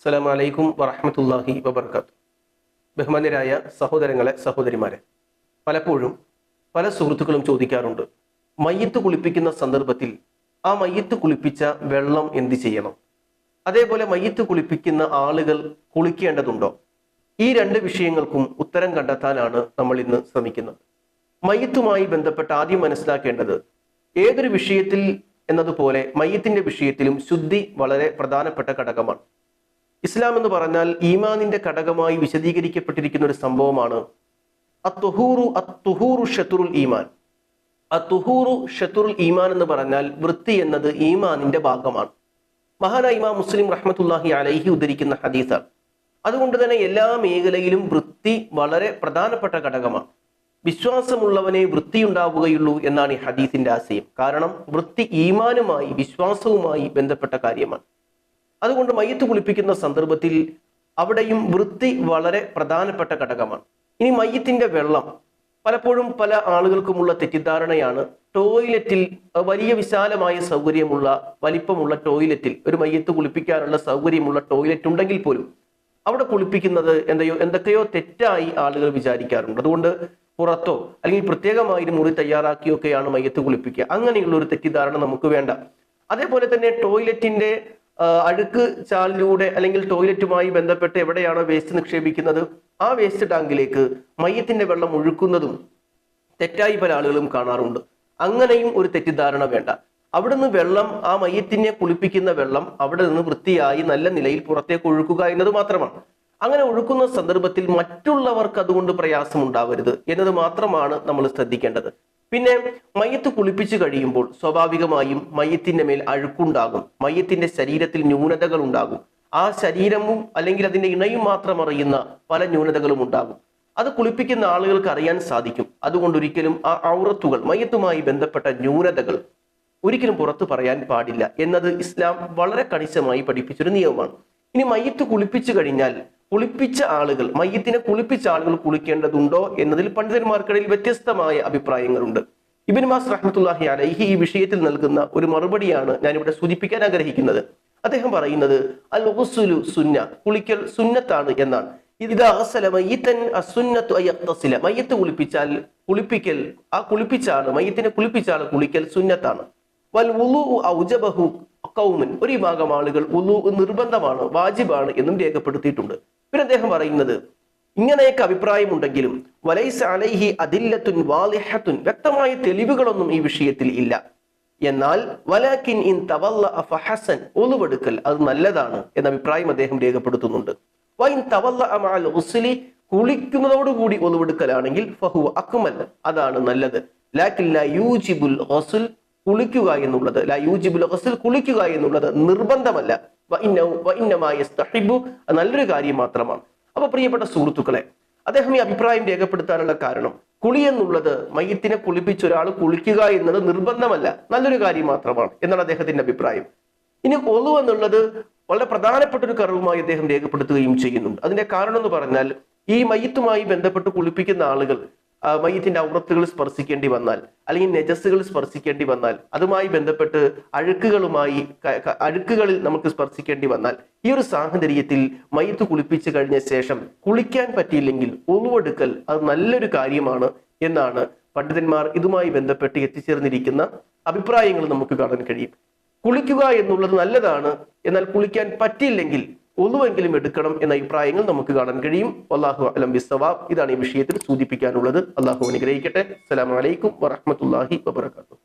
അസ്സലാമു അലൈക്കും വറഹമത്തല്ലാഹി വബർക്കാത്തു. ബഹുമാന്യരായ സഹോദരങ്ങളെ സഹോദരിമാരെ പലപ്പോഴും പല സുഹൃത്തുക്കളും ചോദിക്കാറുണ്ട് മയ്യത്ത് കുളിപ്പിക്കുന്ന സന്ദർഭത്തിൽ ആ മയ്യത്ത് കുളിപ്പിച്ച വെള്ളം എന്ത് ചെയ്യണം? അതേപോലെ മയ്യത്ത് കുളിപ്പിക്കുന്ന ആളുകൾ കുളിക്കേണ്ടതുണ്ടോ? ഈ രണ്ട് വിഷയങ്ങൾക്കും ഉത്തരം കണ്ടെത്താനാണ് നമ്മൾ ഇന്ന് ശ്രമിക്കുന്നത്. മയ്യത്തുമായി ബന്ധപ്പെട്ട് ആദ്യം മനസ്സിലാക്കേണ്ടത് ഏതൊരു വിഷയത്തിൽ എന്നതുപോലെ മയ്യത്തിന്റെ വിഷയത്തിലും ശുദ്ധി വളരെ പ്രധാനപ്പെട്ട ഘടകമാണ്. ഇസ്ലാം എന്ന് പറഞ്ഞാൽ ഈമാനിന്റെ ഘടകമായി വിശദീകരിക്കപ്പെട്ടിരിക്കുന്ന ഒരു സംഭവമാണ്. ഈമാൻ. ഷത്തുറുൽ ഈമാൻ എന്ന് പറഞ്ഞാൽ വൃത്തി എന്നത് ഈമാനിന്റെ ഭാഗമാണ്. മഹാനായ ഇമാം മുസ്ലിം റഹ്മത്തുല്ലാഹി അലൈഹി ഉദ്ധരിക്കുന്ന ഹദീസാണ്. അതുകൊണ്ട് തന്നെ എല്ലാ മേഖലയിലും വൃത്തി വളരെ പ്രധാനപ്പെട്ട ഘടകമാണ്. വിശ്വാസമുള്ളവനെ വൃത്തിയുണ്ടാവുകയുള്ളൂ എന്നാണ് ഈ ഹദീസിന്റെ ആശയം. കാരണം വൃത്തി ഈമാനുമായി വിശ്വാസവുമായി ബന്ധപ്പെട്ട കാര്യമാണ്. അതുകൊണ്ട് മയ്യത്ത് കുളിപ്പിക്കുന്ന സന്ദർഭത്തിൽ അവിടെയും വൃത്തി വളരെ പ്രധാനപ്പെട്ട ഘടകമാണ്. ഇനി മയ്യത്തിന്റെ വെള്ളം പലപ്പോഴും പല ആളുകൾക്കുമുള്ള തെറ്റിദ്ധാരണയാണ്. ടോയ്ലറ്റിൽ വലിയ വിശാലമായ സൗകര്യമുള്ള വലിപ്പമുള്ള ടോയ്ലറ്റിൽ ഒരു മയ്യത്ത് കുളിപ്പിക്കാനുള്ള സൗകര്യമുള്ള ടോയ്ലറ്റ് ഉണ്ടെങ്കിൽ പോലും അവിടെ കുളിപ്പിക്കുന്നത് എന്തെയോ എന്തൊക്കെയോ തെറ്റായി ആളുകൾ വിചാരിക്കാറുണ്ട്. അതുകൊണ്ട് പുറത്തോ അല്ലെങ്കിൽ പ്രത്യേകമായി മുറി തയ്യാറാക്കിയൊക്കെയാണ് മയ്യത്ത് കുളിപ്പിക്കുക. അങ്ങനെയുള്ള ഒരു തെറ്റിദ്ധാരണ നമുക്ക് വേണ്ട. അതേപോലെ തന്നെ ടോയ്ലറ്റിന്റെ അഴുക്ക് ചാലിലൂടെ അല്ലെങ്കിൽ ടോയ്ലറ്റുമായി ബന്ധപ്പെട്ട് എവിടെയാണോ വേസ്റ്റ് നിക്ഷേപിക്കുന്നത്? ആ വേസ്റ്റ് ടാങ്കിലേക്ക് മയ്യത്തിന്റെ വെള്ളം ഒഴുക്കുന്നതും തെറ്റായി പല ആളുകളും കാണാറുണ്ട്. അങ്ങനെയും ഒരു തെറ്റിദ്ധാരണ വേണ്ട. അവിടുന്ന് വെള്ളം ആ മയ്യത്തിനെ കുളിപ്പിക്കുന്ന വെള്ളം അവിടെ നിന്ന് വൃത്തിയായി നല്ല നിലയിൽ പുറത്തേക്ക് ഒഴുക്കുക എന്നത് മാത്രമാണ്. അങ്ങനെ ഒഴുക്കുന്ന സന്ദർഭത്തിൽ മറ്റുള്ളവർക്ക് അതുകൊണ്ട് പ്രയാസം ഉണ്ടാവരുത് എന്നത് മാത്രമാണ് നമ്മൾ ശ്രദ്ധിക്കേണ്ടത്. പിന്നെ മയ്യത്ത് കുളിപ്പിച്ചു കഴിയുമ്പോൾ സ്വാഭാവികമായും മയ്യത്തിന്റെ മേൽ അഴുക്കുണ്ടാകും. മയ്യത്തിന്റെ ശരീരത്തിൽ ന്യൂനതകൾ ഉണ്ടാകും. ആ ശരീരവും അല്ലെങ്കിൽ അതിന്റെ ഇണയും മാത്രം അറിയുന്ന പല ന്യൂനതകളും ഉണ്ടാകും. അത് കുളിപ്പിക്കുന്ന ആളുകൾക്ക് അറിയാൻ സാധിക്കും. അതുകൊണ്ട് ഒരിക്കലും ആ ഔറത്തുകൾ മയ്യത്തുമായി ബന്ധപ്പെട്ട ന്യൂനതകൾ ഒരിക്കലും പുറത്തു പറയാൻ പാടില്ല. എന്നത് ഇസ്ലാം വളരെ കണിശമായി പഠിപ്പിച്ചൊരു നിയമമാണ്. ഇനി മയ്യത്ത് കുളിപ്പിച്ചു കഴിഞ്ഞാൽ കുളിപ്പിച്ച ആളുകൾ മയ്യത്തിനെ കുളിപ്പിച്ച ആളുകൾ കുളിക്കേണ്ടതുണ്ടോ എന്നതിൽ പണ്ഡിതന്മാർക്കിടയിൽ വ്യത്യസ്തമായ അഭിപ്രായങ്ങളുണ്ട്. ഇബിൻ മാസ് റഹ്മത്തുല്ലാഹി അലൈഹി ഈ വിഷയത്തിൽ നൽകുന്ന ഒരു മറുപടിയാണ് ഞാനിവിടെ സൂചിപ്പിക്കാൻ ആഗ്രഹിക്കുന്നത്. അദ്ദേഹം പറയുന്നത് അൽ ഹുസുലു സുന്ന കുളിക്കൽ സുന്നത്താണ് എന്നാണ്. ഇത് അസല മയ്യത്തൻ അസുന്നത്തു അയ്യത്തസില മയ്യത്ത് കുളിപ്പിച്ചാൽ കുളിപ്പിക്കൽ ആ കുളിപ്പിച്ചാണ് മയ്യത്തിനെ കുളിപ്പിച്ചാൽ കുളിക്കൽ സുന്നത്താണ്. വൽ ഉലു ഔജബഹു കൗമൻ ഒരു വിഭാഗം ആളുകൾ ഉലു നിർബന്ധമാണ് വാജിബാണ് എന്നും രേഖപ്പെടുത്തിയിട്ടുണ്ട്. പിന്നെ അദ്ദേഹം പറയുന്നത് ഇങ്ങനെയൊക്കെ അഭിപ്രായമുണ്ടെങ്കിലും വലൈസ അലൈഹി അതില്ലത്തുൻ വാലിഹത്തുൻ വ്യക്തമായ തെളിവുകളൊന്നും ഈ വിഷയത്തിൽ ഇല്ല. എന്നാൽ വലാക്കിൻ ഇൻ തവല്ല ഫഹസൻ ഒളിവെടുക്കൽ അത് നല്ലതാണ് എന്ന അഭിപ്രായം അദ്ദേഹം രേഖപ്പെടുത്തുന്നുണ്ട്. വൈൻ തവല്ല അമാൽ ഉസ്ലി കുളിക്കുന്നതോടുകൂടി ഒളിവെടുക്കലാണെങ്കിൽ ഫഹു അക്മൽ അതാണ് നല്ലത്. ലാക്കിൻ യൂജിബുൽ ഹസുൽ കുളിക്കുക എന്നുള്ളത് ലാ യൂജിബുൽ ഹസുൽ കുളിക്കുക എന്നുള്ളത് നിർബന്ധമല്ല. യസ്തഹിബു നല്ലൊരു കാര്യം മാത്രമാണ്. അപ്പൊ പ്രിയപ്പെട്ട സുഹൃത്തുക്കളെ അദ്ദേഹം ഈ അഭിപ്രായം രേഖപ്പെടുത്താനുള്ള കാരണം കുളി എന്നുള്ളത് മയ്യത്തിനെ കുളിപ്പിച്ച ഒരാൾ കുളിക്കുക എന്നത് നിർബന്ധമല്ല നല്ലൊരു കാര്യം മാത്രമാണ് എന്നാണ് അദ്ദേഹത്തിന്റെ അഭിപ്രായം. ഇനി ഒളു എന്നുള്ളത് വളരെ പ്രധാനപ്പെട്ട ഒരു കറിവുമായി അദ്ദേഹം രേഖപ്പെടുത്തുകയും ചെയ്യുന്നുണ്ട്. അതിന്റെ കാരണം എന്ന് പറഞ്ഞാൽ ഈ മയ്യത്തുമായി ബന്ധപ്പെട്ട് കുളിപ്പിക്കുന്ന ആളുകൾ മയ്യത്തിന്റെ ഔറത്തുകൾ സ്പർശിക്കേണ്ടി വന്നാൽ അല്ലെങ്കിൽ നെജസ്സുകൾ സ്പർശിക്കേണ്ടി വന്നാൽ അതുമായി ബന്ധപ്പെട്ട് അഴുക്കുകളുമായി അഴുക്കുകളിൽ നമുക്ക് സ്പർശിക്കേണ്ടി വന്നാൽ ഈ ഒരു സാഹചര്യത്തിൽ മയ്യത്ത് കുളിപ്പിച്ചു കഴിഞ്ഞ ശേഷം കുളിക്കാൻ പറ്റിയില്ലെങ്കിൽ ഒന്നുവെടുക്കൽ അത് നല്ലൊരു കാര്യമാണ് എന്നാണ് പണ്ഡിതന്മാർ ഇതുമായി ബന്ധപ്പെട്ട് എത്തിച്ചേർന്നിരിക്കുന്ന അഭിപ്രായങ്ങൾ നമുക്ക് കാണാൻ കഴിയും. കുളിക്കുക എന്നുള്ളത് നല്ലതാണ് എന്നാൽ കുളിക്കാൻ പറ്റിയില്ലെങ്കിൽ ഒന്നുവെങ്കിലും എടുക്കണം എന്ന അഭിപ്രായങ്ങൾ നമുക്ക് കാണാൻ കഴിയും. അള്ളാഹു അലം ബിസവാബ് ഇതാണ് ഈ വിഷയത്തിൽ സൂചിപ്പിക്കാനുള്ളത്. അള്ളാഹു അനുഗ്രഹിക്കട്ടെ. അസ്സലാമു അലൈക്കും വറഹ്മത്തുള്ളാഹി വബറകാതുഹു.